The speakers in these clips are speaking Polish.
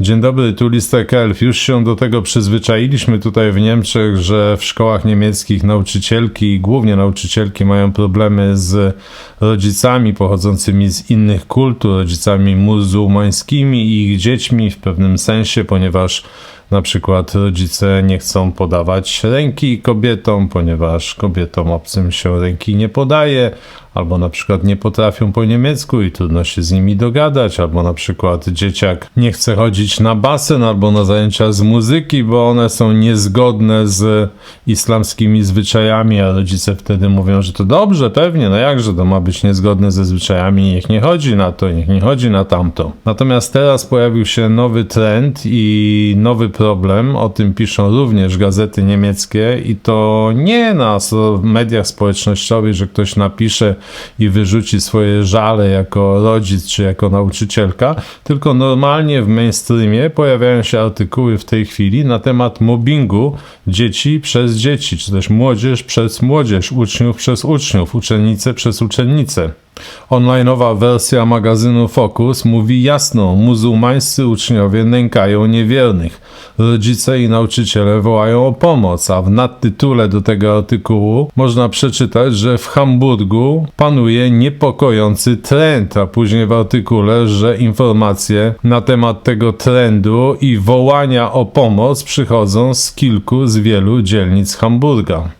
Dzień dobry, tu Listek Elf. Już się do tego przyzwyczailiśmy tutaj w Niemczech, że w szkołach niemieckich nauczycielki, głównie nauczycielki, mają problemy z rodzicami pochodzącymi z innych kultur, rodzicami muzułmańskimi i ich dziećmi w pewnym sensie, ponieważ na przykład rodzice nie chcą podawać ręki kobietom, ponieważ kobietom obcym się ręki nie podaje, albo na przykład nie potrafią po niemiecku i trudno się z nimi dogadać, albo na przykład dzieciak nie chce chodzić na basen albo na zajęcia z muzyki, bo one są niezgodne z islamskimi zwyczajami, a rodzice wtedy mówią, że to dobrze, pewnie, no jakże to ma być niezgodne ze zwyczajami, niech nie chodzi na to, niech nie chodzi na tamto. Natomiast teraz pojawił się nowy trend i nowy problem, o tym piszą również gazety niemieckie i to nie na mediach społecznościowych, że ktoś napisze i wyrzuci swoje żale jako rodzic czy jako nauczycielka, tylko normalnie w mainstreamie pojawiają się artykuły w tej chwili na temat mobbingu dzieci przez dzieci, czy też młodzież przez młodzież, uczniów przez uczniów, uczennice przez uczennice. Onlineowa wersja magazynu Focus mówi jasno, muzułmańscy uczniowie nękają niewiernych. Rodzice i nauczyciele wołają o pomoc, a w nadtytule do tego artykułu można przeczytać, że w Hamburgu panuje niepokojący trend, a później w artykule, że informacje na temat tego trendu i wołania o pomoc przychodzą z kilku z wielu dzielnic Hamburga.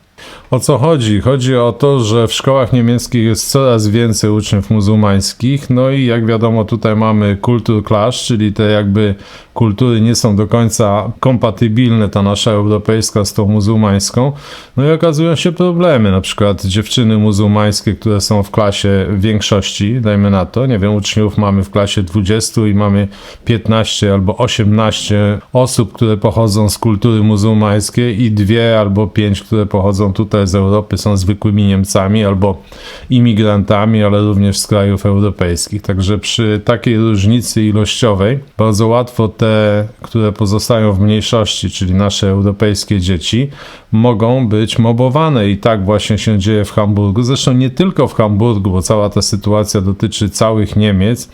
O co chodzi? Chodzi o to, że w szkołach niemieckich jest coraz więcej uczniów muzułmańskich, no i jak wiadomo, tutaj mamy kultur clash, czyli te jakby kultury nie są do końca kompatybilne, ta nasza europejska z tą muzułmańską. No i okazują się problemy, na przykład dziewczyny muzułmańskie, które są w klasie większości, dajmy na to, nie wiem, uczniów mamy w klasie 20 i mamy 15 albo 18 osób, które pochodzą z kultury muzułmańskiej i dwie albo pięć, które pochodzą tutaj z Europy są zwykłymi Niemcami albo imigrantami, ale również z krajów europejskich. Także przy takiej różnicy ilościowej bardzo łatwo te, które pozostają w mniejszości, czyli nasze europejskie dzieci, mogą być mobowane i tak właśnie się dzieje w Hamburgu. Zresztą nie tylko w Hamburgu, bo cała ta sytuacja dotyczy całych Niemiec,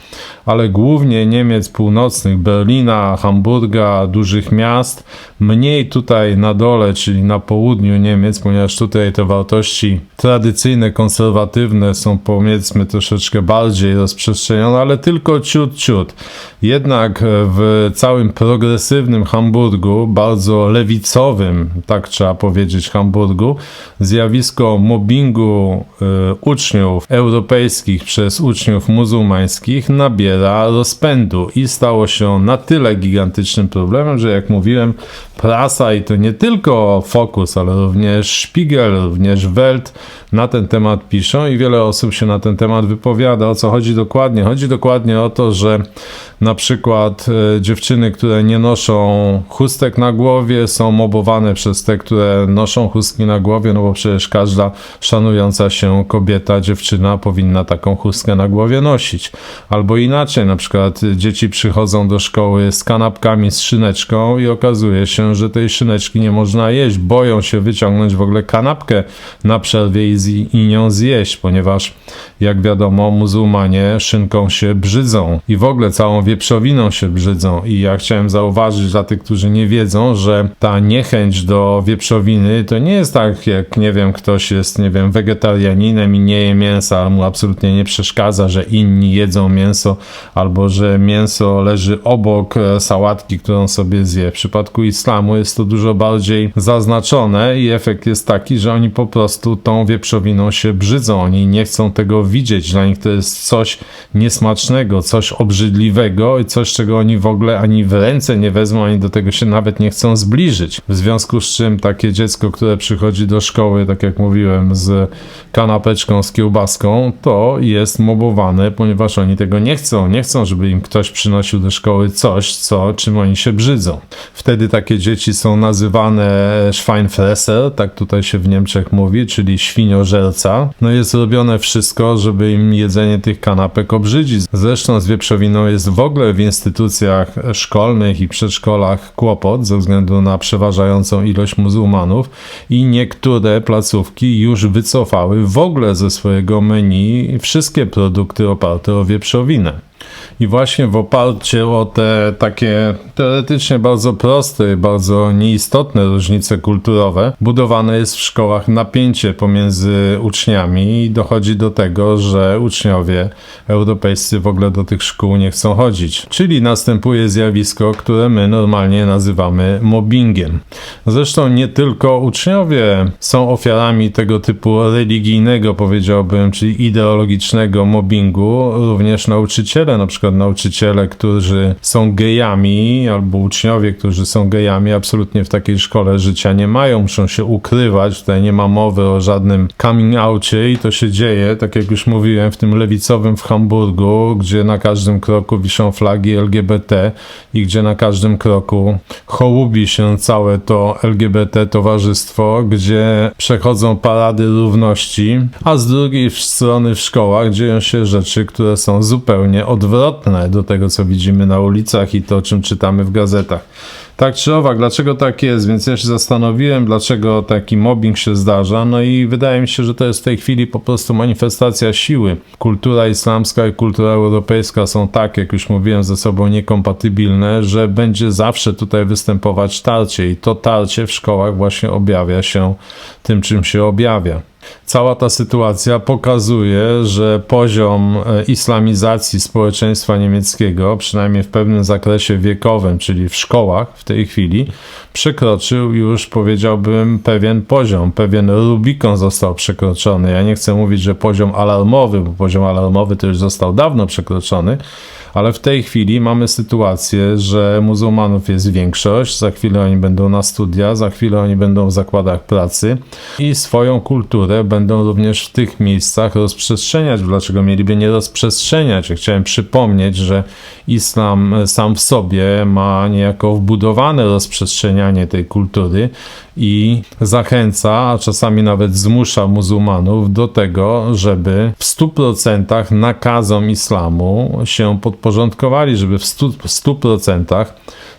ale głównie Niemiec północnych, Berlina, Hamburga, dużych miast, mniej tutaj na dole, czyli na południu Niemiec, ponieważ tutaj te wartości tradycyjne, konserwatywne są powiedzmy troszeczkę bardziej rozprzestrzenione, ale tylko ciut, ciut. Jednak w całym progresywnym Hamburgu, bardzo lewicowym, tak trzeba powiedzieć, Hamburgu, zjawisko mobbingu y, uczniów europejskich przez uczniów muzułmańskich nabiera rozpędu i stało się na tyle gigantycznym problemem, że jak mówiłem, prasa i to nie tylko Focus, ale również Spiegel, również Welt na ten temat piszą i wiele osób się na ten temat wypowiada. O co chodzi dokładnie? Chodzi dokładnie o to, że na przykład e, dziewczyny, które nie noszą chustek na głowie, są mobowane przez te, które noszą chustki na głowie, no bo przecież każda szanująca się kobieta, dziewczyna powinna taką chustkę na głowie nosić. Albo inaczej, na przykład dzieci przychodzą do szkoły z kanapkami z szyneczką i okazuje się, że tej szyneczki nie można jeść. Boją się wyciągnąć w ogóle kanapkę na przerwie i, z, i nią zjeść, ponieważ jak wiadomo, muzułmanie szynką się brzydzą i w ogóle całą wieprzowiną się brzydzą. I ja chciałem zauważyć dla tych, którzy nie wiedzą, że ta niechęć do to nie jest tak, jak nie wiem, ktoś jest, nie wiem, wegetarianinem i nie je mięsa, ale mu absolutnie nie przeszkadza, że inni jedzą mięso albo że mięso leży obok e, sałatki, którą sobie zje. W przypadku islamu jest to dużo bardziej zaznaczone i efekt jest taki, że oni po prostu tą wieprzowiną się brzydzą. Oni nie chcą tego widzieć. Dla nich to jest coś niesmacznego, coś obrzydliwego i coś, czego oni w ogóle ani w ręce nie wezmą, ani do tego się nawet nie chcą zbliżyć. W związku z czym takie dziecko, które przychodzi do szkoły, tak jak mówiłem, z kanapeczką, z kiełbaską, to jest mobowane, ponieważ oni tego nie chcą. Nie chcą, żeby im ktoś przynosił do szkoły coś, co, czym oni się brzydzą. Wtedy takie dzieci są nazywane Schweinfresser, tak tutaj się w Niemczech mówi, czyli świniożerca. No jest robione wszystko, żeby im jedzenie tych kanapek obrzydzić. Zresztą z wieprzowiną jest w ogóle w instytucjach szkolnych i przedszkolach kłopot ze względu na przeważającą ilość muzułmanów i niektóre placówki już wycofały w ogóle ze swojego menu wszystkie produkty oparte o wieprzowinę. I właśnie w oparciu o te takie teoretycznie bardzo proste, bardzo nieistotne różnice kulturowe, budowane jest w szkołach napięcie pomiędzy uczniami i dochodzi do tego, że uczniowie europejscy w ogóle do tych szkół nie chcą chodzić. Czyli następuje zjawisko, które my normalnie nazywamy mobbingiem. Zresztą nie tylko uczniowie są ofiarami tego typu religijnego, powiedziałbym, czyli ideologicznego mobbingu, również nauczyciele, na przykład nauczyciele, którzy są gejami, albo uczniowie, którzy są gejami, absolutnie w takiej szkole życia nie mają, muszą się ukrywać, tutaj nie ma mowy o żadnym coming outie i to się dzieje, tak jak już mówiłem, w tym lewicowym w Hamburgu, gdzie na każdym kroku wiszą flagi LGBT i gdzie na każdym kroku hołubi się całe to LGBT towarzystwo, gdzie przechodzą parady równości, a z drugiej strony w szkołach dzieją się rzeczy, które są zupełnie odwrotne do tego, co widzimy na ulicach i to, czym czytamy w gazetach. Tak czy owak, dlaczego tak jest? Więc ja się zastanowiłem, dlaczego taki mobbing się zdarza. No i wydaje mi się, że to jest w tej chwili po prostu manifestacja siły. Kultura islamska i kultura europejska są tak, jak już mówiłem, ze sobą niekompatybilne, że będzie zawsze tutaj występować tarcie i to tarcie w szkołach właśnie objawia się tym, czym się objawia. Cała ta sytuacja pokazuje, że poziom e, islamizacji społeczeństwa niemieckiego, przynajmniej w pewnym zakresie wiekowym, czyli w szkołach w tej chwili, przekroczył już, powiedziałbym, pewien poziom, pewien Rubikon został przekroczony. Ja nie chcę mówić, że poziom alarmowy, bo poziom alarmowy to już został dawno przekroczony, ale w tej chwili mamy sytuację, że muzułmanów jest większość, za chwilę oni będą na studia, za chwilę oni będą w zakładach pracy i swoją kulturę będą również w tych miejscach rozprzestrzeniać. Dlaczego mieliby nie rozprzestrzeniać? Ja chciałem przypomnieć, że islam sam w sobie ma niejako wbudowane rozprzestrzenianie tej kultury i zachęca, a czasami nawet zmusza muzułmanów do tego, żeby w 100% nakazom islamu się podporządkowali, żeby w 100%, w 100%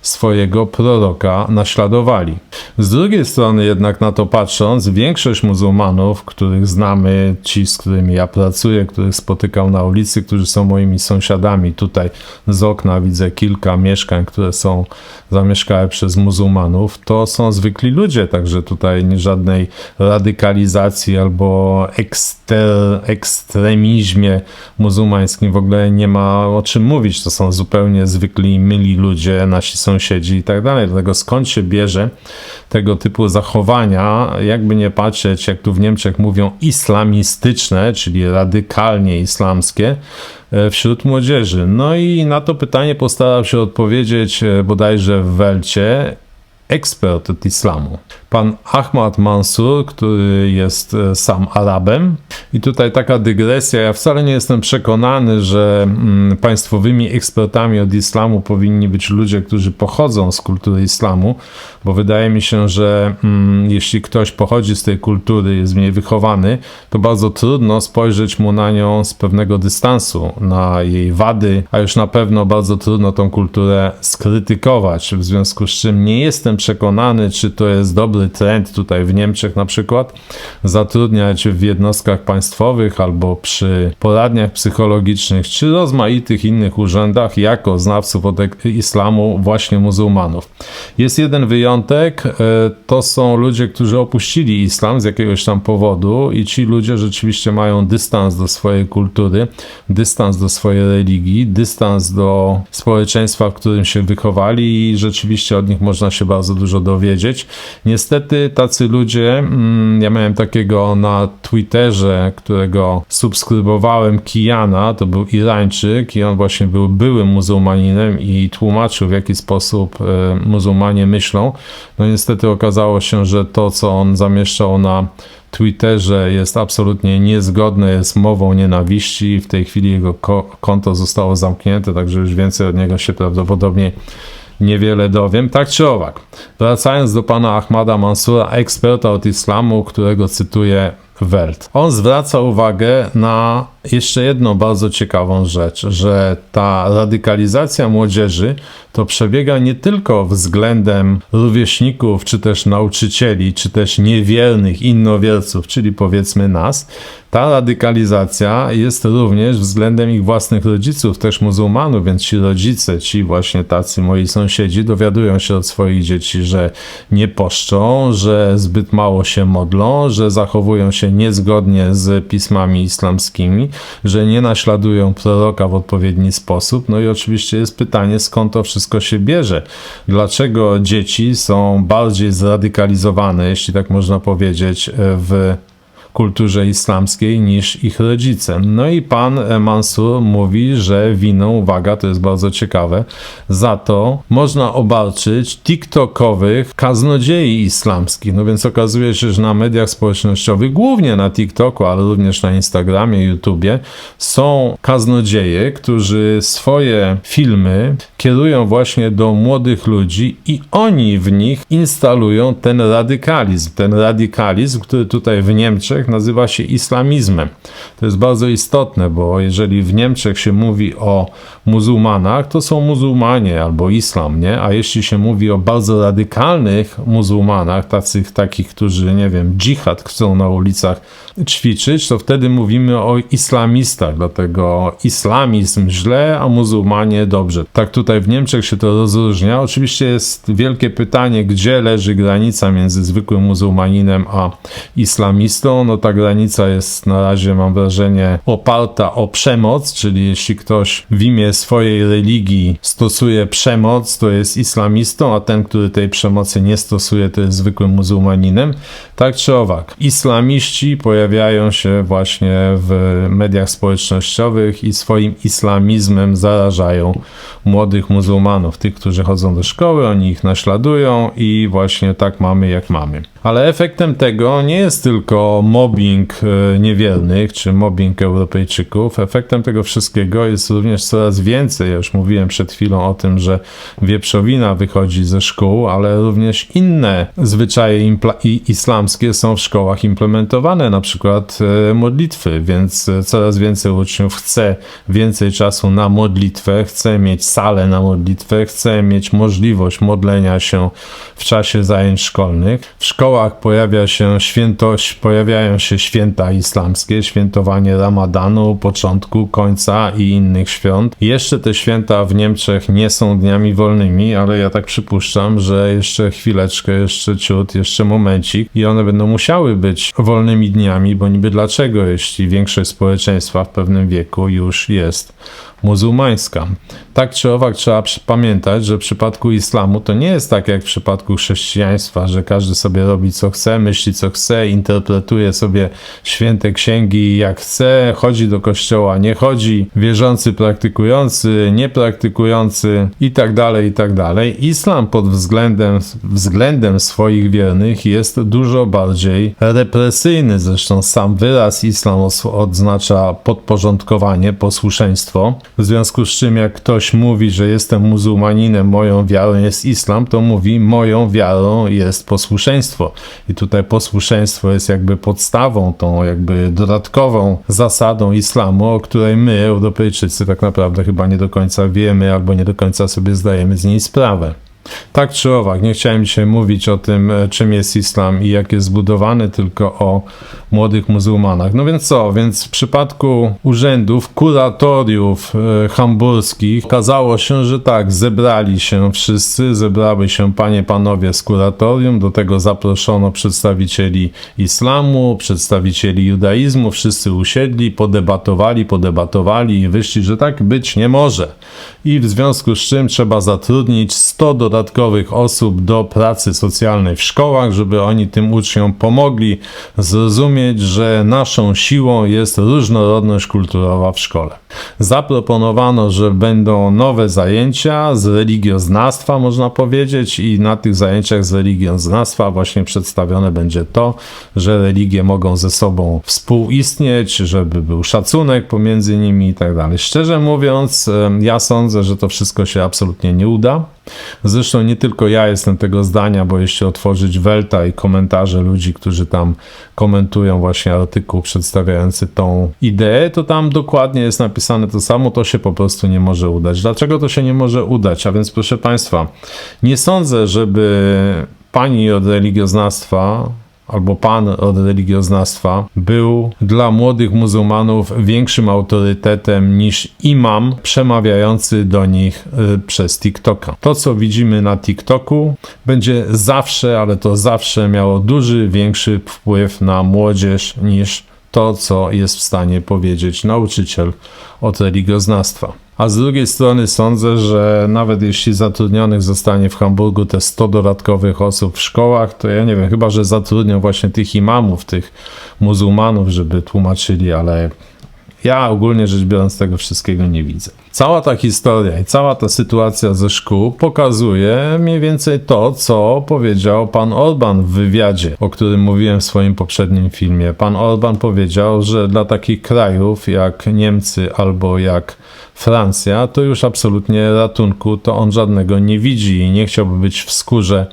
swojego proroka naśladowali. Z drugiej strony jednak na to patrząc, większość muzułmanów, których znamy, ci z którymi ja pracuję, których spotykam na ulicy, którzy są moimi sąsiadami, tutaj z okna widzę kilka mieszkań, które są zamieszkałe przez muzułmanów, to są zwykli ludzie, także tutaj nie żadnej radykalizacji albo ekster, ekstremizmie muzułmańskim w ogóle nie ma o czym mówić. To są zupełnie zwykli, myli ludzie, nasi sąsiedzi i tak dalej. Dlatego skąd się bierze tego typu zachowania, jakby nie patrzeć, jak tu w Niemczech mówią, islamistyczne, czyli radykalnie islamskie, e, wśród młodzieży. No i na to pytanie postarał się odpowiedzieć e, bodajże w Welcie ekspert od islamu pan Ahmad Mansur, który jest e, sam Arabem. I tutaj taka dygresja. Ja wcale nie jestem przekonany, że mm, państwowymi ekspertami od islamu powinni być ludzie, którzy pochodzą z kultury islamu, bo wydaje mi się, że mm, jeśli ktoś pochodzi z tej kultury, jest w niej wychowany, to bardzo trudno spojrzeć mu na nią z pewnego dystansu, na jej wady, a już na pewno bardzo trudno tą kulturę skrytykować. W związku z czym nie jestem przekonany, czy to jest dobry trend tutaj w Niemczech na przykład, zatrudniać w jednostkach państwowych albo przy poradniach psychologicznych, czy rozmaitych innych urzędach jako znawców od islamu właśnie muzułmanów. Jest jeden wyjątek, e, to są ludzie, którzy opuścili islam z jakiegoś tam powodu i ci ludzie rzeczywiście mają dystans do swojej kultury, dystans do swojej religii, dystans do społeczeństwa, w którym się wychowali i rzeczywiście od nich można się bardzo dużo dowiedzieć. Niestety niestety tacy ludzie, mm, ja miałem takiego na Twitterze, którego subskrybowałem, Kijana, to był Irańczyk i on właśnie był byłym muzułmaninem i tłumaczył w jaki sposób e, muzułmanie myślą. No niestety okazało się, że to co on zamieszczał na Twitterze jest absolutnie niezgodne, jest mową nienawiści. W tej chwili jego konto zostało zamknięte, także już więcej od niego się prawdopodobnie niewiele dowiem. Tak czy owak, wracając do pana Ahmada Mansura, eksperta od islamu, którego cytuję Welt. On zwraca uwagę na jeszcze jedną bardzo ciekawą rzecz, że ta radykalizacja młodzieży to przebiega nie tylko względem rówieśników, czy też nauczycieli, czy też niewiernych innowierców, czyli powiedzmy nas. Ta radykalizacja jest również względem ich własnych rodziców, też muzułmanów, więc ci rodzice, ci właśnie tacy moi sąsiedzi dowiadują się od swoich dzieci, że nie poszczą, że zbyt mało się modlą, że zachowują się niezgodnie z pismami islamskimi, że nie naśladują proroka w odpowiedni sposób. No i oczywiście jest pytanie, skąd to wszystko się bierze. Dlaczego dzieci są bardziej zradykalizowane, jeśli tak można powiedzieć, w kulturze islamskiej niż ich rodzice. No i pan Mansur mówi, że winą, uwaga, to jest bardzo ciekawe, za to można obarczyć TikTokowych kaznodziei islamskich. No więc okazuje się, że na mediach społecznościowych, głównie na TikToku, ale również na Instagramie, YouTubie, są kaznodzieje, którzy swoje filmy kierują właśnie do młodych ludzi i oni w nich instalują ten radykalizm. Ten radykalizm, który tutaj w Niemczech nazywa się islamizmem. To jest bardzo istotne, bo jeżeli w Niemczech się mówi o muzułmanach, to są muzułmanie albo islam, nie? A jeśli się mówi o bardzo radykalnych muzułmanach, tacych, takich, którzy, nie wiem, dżihad chcą na ulicach ćwiczyć, to wtedy mówimy o islamistach, dlatego islamizm źle, a muzułmanie dobrze. Tak tutaj w Niemczech się to rozróżnia. Oczywiście jest wielkie pytanie, gdzie leży granica między zwykłym muzułmaninem a islamistą. No ta granica jest na razie, mam wrażenie, oparta o przemoc, czyli jeśli ktoś w imię swojej religii stosuje przemoc, to jest islamistą, a ten, który tej przemocy nie stosuje, to jest zwykłym muzułmaninem. Tak czy owak, islamiści pojawiają się właśnie w mediach społecznościowych i swoim islamizmem zarażają młodych muzułmanów, tych, którzy chodzą do szkoły, oni ich naśladują i właśnie tak mamy, jak mamy. Ale efektem tego nie jest tylko mobbing e, niewiernych czy mobbing Europejczyków. Efektem tego wszystkiego jest również coraz więcej. Ja już mówiłem przed chwilą o tym, że wieprzowina wychodzi ze szkół, ale również inne zwyczaje islamskie są w szkołach implementowane, na przykład e, modlitwy, więc coraz więcej uczniów chce więcej czasu na modlitwę, chce mieć salę na modlitwę, chce mieć możliwość modlenia się w czasie zajęć szkolnych. W szkołach kościołach pojawia się świętość, pojawiają się święta islamskie, świętowanie Ramadanu, początku, końca i innych świąt. Jeszcze te święta w Niemczech nie są dniami wolnymi, ale ja tak przypuszczam, że jeszcze chwileczkę, jeszcze ciut, jeszcze momencik i one będą musiały być wolnymi dniami, bo niby dlaczego, jeśli większość społeczeństwa w pewnym wieku już jest muzułmańska. Tak czy owak trzeba pamiętać, że w przypadku islamu to nie jest tak jak w przypadku chrześcijaństwa, że każdy sobie robi co chce, myśli co chce, interpretuje sobie święte księgi jak chce, chodzi do kościoła, nie chodzi, wierzący, praktykujący, niepraktykujący i tak dalej, i tak. Islam pod względem, względem swoich wiernych jest dużo bardziej represyjny. Zresztą sam wyraz islam oznacza podporządkowanie, posłuszeństwo. W związku z czym, jak ktoś mówi, że jestem muzułmaninem, moją wiarą jest islam, to mówi, moją wiarą jest posłuszeństwo. I tutaj posłuszeństwo jest jakby podstawą, tą jakby dodatkową zasadą islamu, o której my, Europejczycy, tak naprawdę chyba nie do końca wiemy albo nie do końca sobie zdajemy z niej sprawę. Tak czy owak, nie chciałem dzisiaj mówić o tym, e, czym jest islam i jak jest zbudowany, tylko o młodych muzułmanach. No więc co? Więc w przypadku urzędów, kuratoriów e, hamburskich okazało się, że tak, zebrali się wszyscy, zebrały się panie, panowie z kuratorium, do tego zaproszono przedstawicieli islamu, przedstawicieli judaizmu, wszyscy usiedli, podebatowali, podebatowali i wyszli, że tak być nie może. I w związku z czym trzeba zatrudnić 100 do dodatkowych osób do pracy socjalnej w szkołach, żeby oni tym uczniom pomogli zrozumieć, że naszą siłą jest różnorodność kulturowa w szkole. Zaproponowano, że będą nowe zajęcia z religioznawstwa, można powiedzieć, i na tych zajęciach z religioznawstwa właśnie przedstawione będzie to, że religie mogą ze sobą współistnieć, żeby był szacunek pomiędzy nimi i tak dalej. Szczerze mówiąc, ja sądzę, że to wszystko się absolutnie nie uda. Zresztą nie tylko ja jestem tego zdania, bo jeśli otworzyć Welta i komentarze ludzi, którzy tam komentują właśnie artykuł przedstawiający tą ideę, to tam dokładnie jest napisane to samo, to się po prostu nie może udać. Dlaczego to się nie może udać? A więc proszę Państwa, nie sądzę, żeby pani od religioznawstwa albo pan od religioznawstwa był dla młodych muzułmanów większym autorytetem niż imam przemawiający do nich y, przez TikToka. To, co widzimy na TikToku, będzie zawsze, ale to zawsze miało duży, większy wpływ na młodzież niż to, co jest w stanie powiedzieć nauczyciel od religioznawstwa. A z drugiej strony sądzę, że nawet jeśli zatrudnionych zostanie w Hamburgu te 100 dodatkowych osób w szkołach, to ja nie wiem, chyba że zatrudnią właśnie tych imamów, tych muzułmanów, żeby tłumaczyli, ale ja ogólnie rzecz biorąc tego wszystkiego nie widzę. Cała ta historia i cała ta sytuacja ze szkół pokazuje mniej więcej to, co powiedział pan Orban w wywiadzie, o którym mówiłem w swoim poprzednim filmie. Pan Orban powiedział, że dla takich krajów jak Niemcy albo jak Francja, to już absolutnie ratunku to on żadnego nie widzi i nie chciałby być w skórze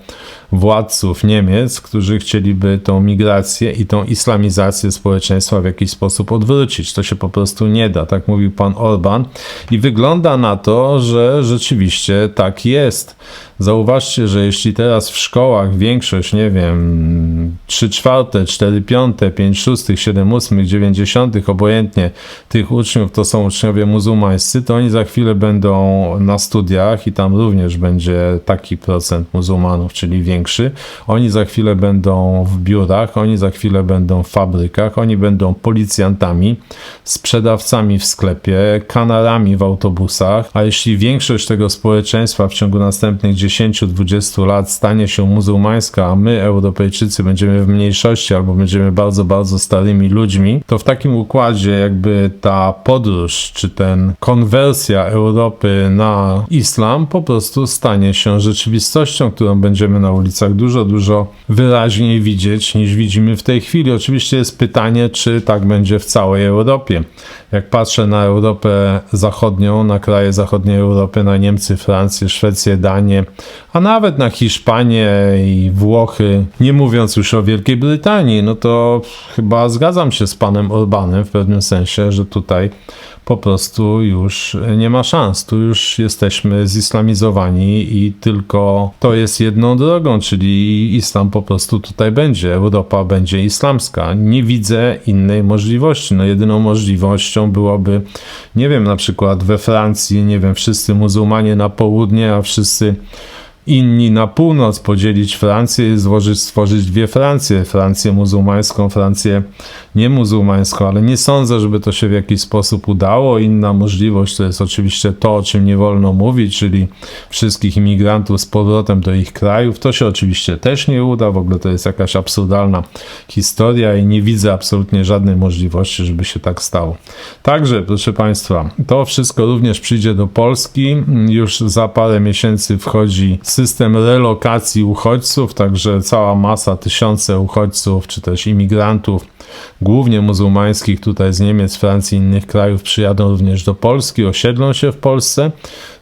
władców Niemiec, którzy chcieliby tą migrację i tą islamizację społeczeństwa w jakiś sposób odwrócić. To się po prostu nie da, tak mówił pan Orban i wygląda na to, że rzeczywiście tak jest. Zauważcie, że jeśli teraz w szkołach większość, nie wiem, 3 czwarte, 4 piąte, 5 szóstych, 7 ósmych, 90 obojętnie tych uczniów to są uczniowie muzułmańscy, to oni za chwilę będą na studiach i tam również będzie taki procent muzułmanów, czyli większy. Oni za chwilę będą w biurach, oni za chwilę będą w fabrykach, oni będą policjantami, sprzedawcami w sklepie, kanarami w autobusach, a jeśli większość tego społeczeństwa w ciągu następnych 10 10-20 lat stanie się muzułmańska, a my, Europejczycy, będziemy w mniejszości albo będziemy bardzo, bardzo starymi ludźmi, to w takim układzie jakby ta podróż, czy ten konwersja Europy na islam po prostu stanie się rzeczywistością, którą będziemy na ulicach dużo, dużo wyraźniej widzieć niż widzimy w tej chwili. Oczywiście jest pytanie, czy tak będzie w całej Europie. Jak patrzę na Europę Zachodnią, na kraje zachodniej Europy, na Niemcy, Francję, Szwecję, Danię, a nawet na Hiszpanię i Włochy, nie mówiąc już o Wielkiej Brytanii, no to chyba zgadzam się z panem Orbanem w pewnym sensie, że tutaj po prostu już nie ma szans. Tu już jesteśmy zislamizowani i tylko to jest jedną drogą, czyli islam po prostu tutaj będzie. Europa będzie islamska. Nie widzę innej możliwości. No jedyną możliwością byłoby, nie wiem, na przykład we Francji, nie wiem, wszyscy muzułmanie na południe, a wszyscy inni na północ, podzielić Francję i złożyć, stworzyć dwie Francje, Francję muzułmańską, Francję niemuzułmańską, ale nie sądzę, żeby to się w jakiś sposób udało. Inna możliwość to jest oczywiście to, o czym nie wolno mówić, czyli wszystkich imigrantów z powrotem do ich krajów. To się oczywiście też nie uda, w ogóle to jest jakaś absurdalna historia i nie widzę absolutnie żadnej możliwości, żeby się tak stało. Także, proszę Państwa, to wszystko również przyjdzie do Polski. Już za parę miesięcy wchodzi system relokacji uchodźców, także cała masa, tysiące uchodźców czy też imigrantów, głównie muzułmańskich tutaj z Niemiec, Francji i innych krajów przyjadą również do Polski, osiedlą się w Polsce.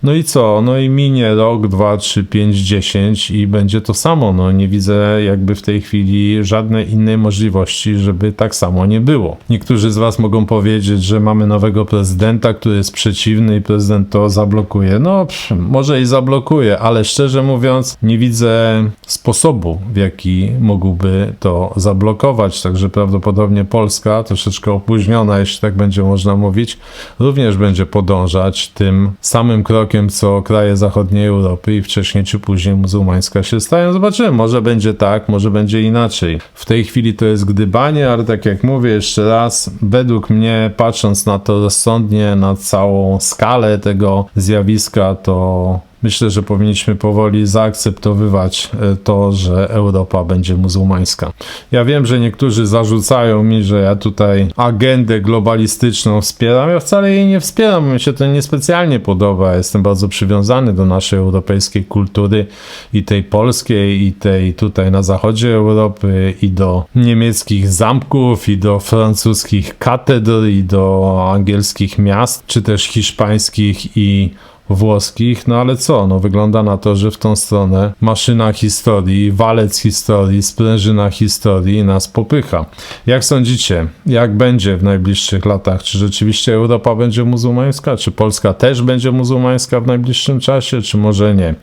No i co? No i minie rok, dwa, trzy, pięć, dziesięć i będzie to samo. No nie widzę jakby w tej chwili żadnej innej możliwości, żeby tak samo nie było. Niektórzy z Was mogą powiedzieć, że mamy nowego prezydenta, który jest przeciwny i prezydent to zablokuje. No może i zablokuje, ale szczerze mówiąc nie widzę sposobu, w jaki mógłby to zablokować. Także prawdopodobnie Polska, troszeczkę opóźniona, jeśli tak będzie można mówić, również będzie podążać tym samym krokiem, co kraje zachodniej Europy i wcześniej czy później muzułmańska się stają. Zobaczymy, może będzie tak, może będzie inaczej. W tej chwili to jest gdybanie, ale tak jak mówię jeszcze raz, według mnie, patrząc na to rozsądnie, na całą skalę tego zjawiska, to myślę, że powinniśmy powoli zaakceptowywać e, to, że Europa będzie muzułmańska. Ja wiem, że niektórzy zarzucają mi, że ja tutaj agendę globalistyczną wspieram. Ja wcale jej nie wspieram, mi się to niespecjalnie podoba. Jestem bardzo przywiązany do naszej europejskiej kultury i tej polskiej, i tej tutaj na zachodzie Europy, i do niemieckich zamków, i do francuskich katedr, i do angielskich miast, czy też hiszpańskich i włoskich, no ale co, no wygląda na to, że w tą stronę maszyna historii, walec historii, sprężyna historii nas popycha. Jak sądzicie, jak będzie w najbliższych latach? Czy rzeczywiście Europa będzie muzułmańska? Czy Polska też będzie muzułmańska w najbliższym czasie, czy może nie?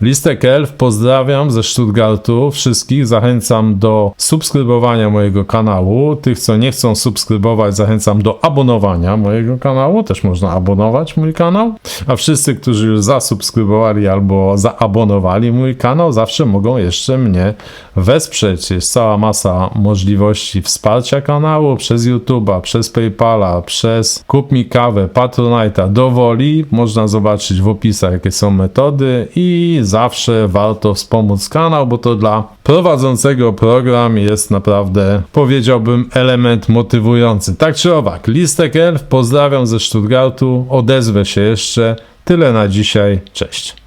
Listek Elf, pozdrawiam ze Stuttgartu wszystkich, zachęcam do subskrybowania mojego kanału. Tych, co nie chcą subskrybować, zachęcam do abonowania mojego kanału, też można abonować mój kanał, a wszyscy, którzy już zasubskrybowali albo zaabonowali mój kanał, zawsze mogą jeszcze mnie wesprzeć. Jest cała masa możliwości wsparcia kanału przez YouTube'a, przez PayPala, przez Kup mi kawę, Patronite'a do woli. Można zobaczyć w opisach, jakie są metody i zawsze warto wspomóc kanał, bo to dla prowadzącego program jest naprawdę, powiedziałbym, element motywujący. Tak czy owak, Listek Elf, pozdrawiam ze Stuttgartu, odezwę się jeszcze. Tyle na dzisiaj, cześć.